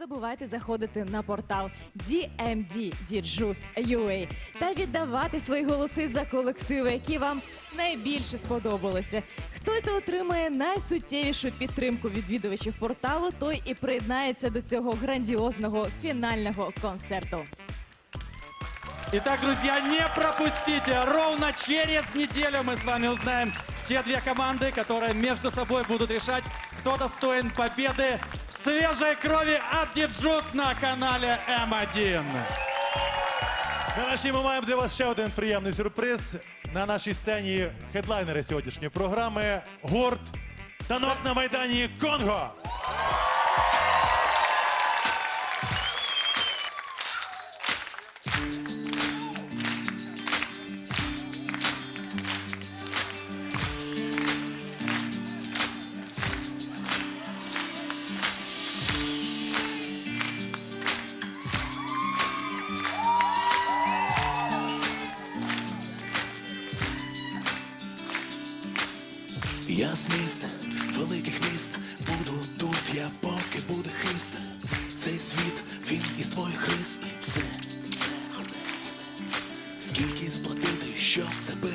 забувайте заходити на портал DMD.DJUS.UA та віддавати свої голоси за колективи, які вам найбільше сподобалися. Хто то отримає найсуттєвішу підтримку відвідувачів порталу, той і приєднається до цього грандіозного фінального концерту. Итак, друзья, не пропустите. Ровно через неделю мы с вами узнаем те две команды, которые между собой будут решать, кто достоин победы в свежей крови Абдиджус на канале М1. Нарешті ми маємо для вас ще один приємний сюрприз. На нашій сцені хедлайнери сьогоднішньої програми гурт Танок на майдані Конго. Я з міста, великих міст, буду тут, я поки буде хист. Цей світ, він із твоїх рис і все. Скільки сплатити, щоб це пережити,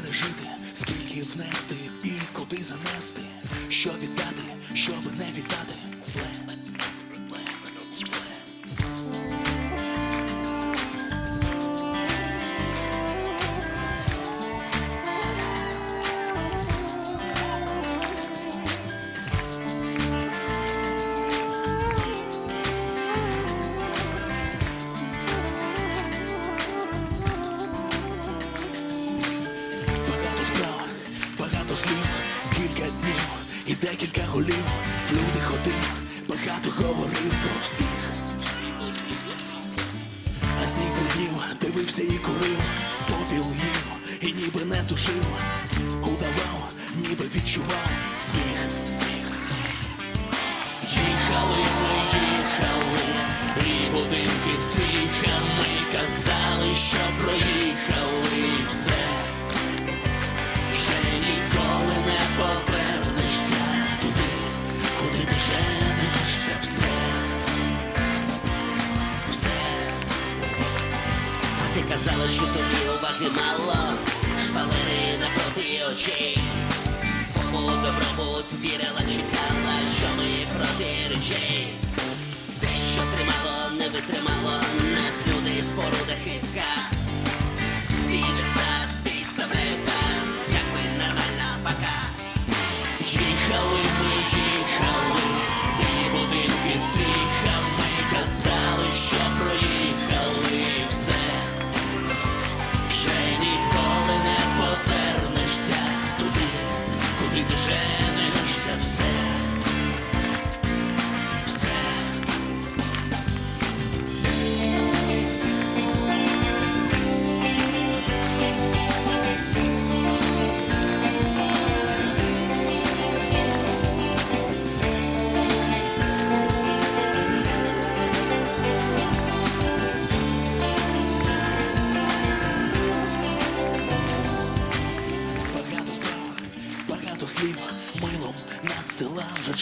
днів і декілька голів. В люди ходив, багато говорив про всіх. А сніг бруднів, дивився і курив, попіл їв і ніби не тушив. Удавав, ніби відчував сміх. А що тобі уваги мало, шпалери напроти очей. Побут, добробут, вірила, чекала, що ми проти речей. Те, що тримало, не витримало, нас люди споруда хитка. Від екстаз підставляю таз, як ми нормально пока. Їхали ми, їхали, і будинки стріхами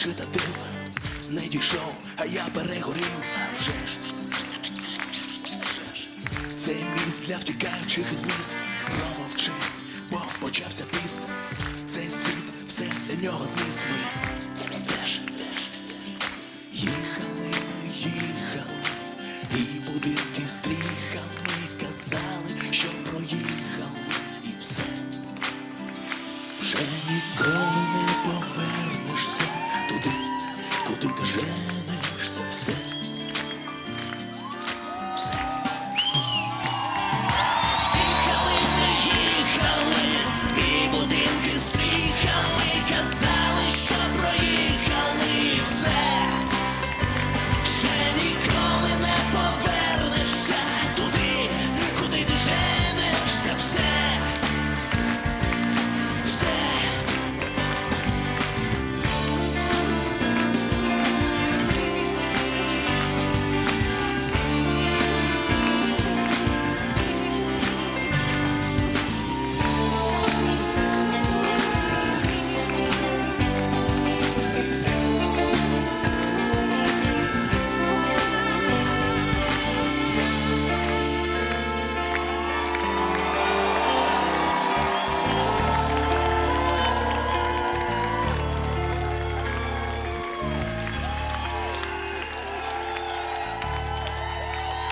речитатив. Не дійшов, а я перегорів. Вже ж. Це міст для втікаючих із міст. Промовчи, бо почався піст. Цей світ, все для нього зміст ми теж. Їхали ми, їхали, і будинки стріхами казали, що проїхали, і все. Вже ніколи не повернешся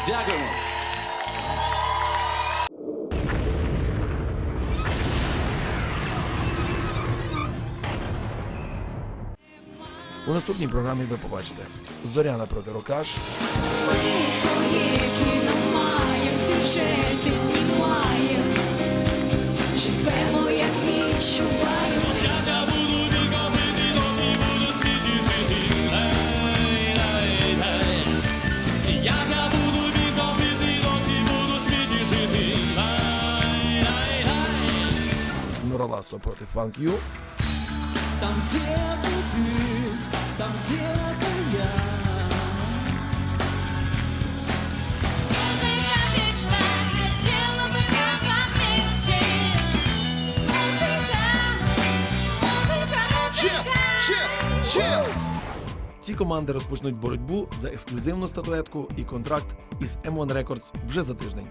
Дякуємо. У наступній програмі ви побачите Зоряна проти Рокаш, Своє кіно маємо сюжети Нураласо проти Фанк Ю, Там, де ти, там, де я. Ці команди розпочнуть боротьбу за ексклюзивну статуетку і контракт із M1 Records вже за тиждень.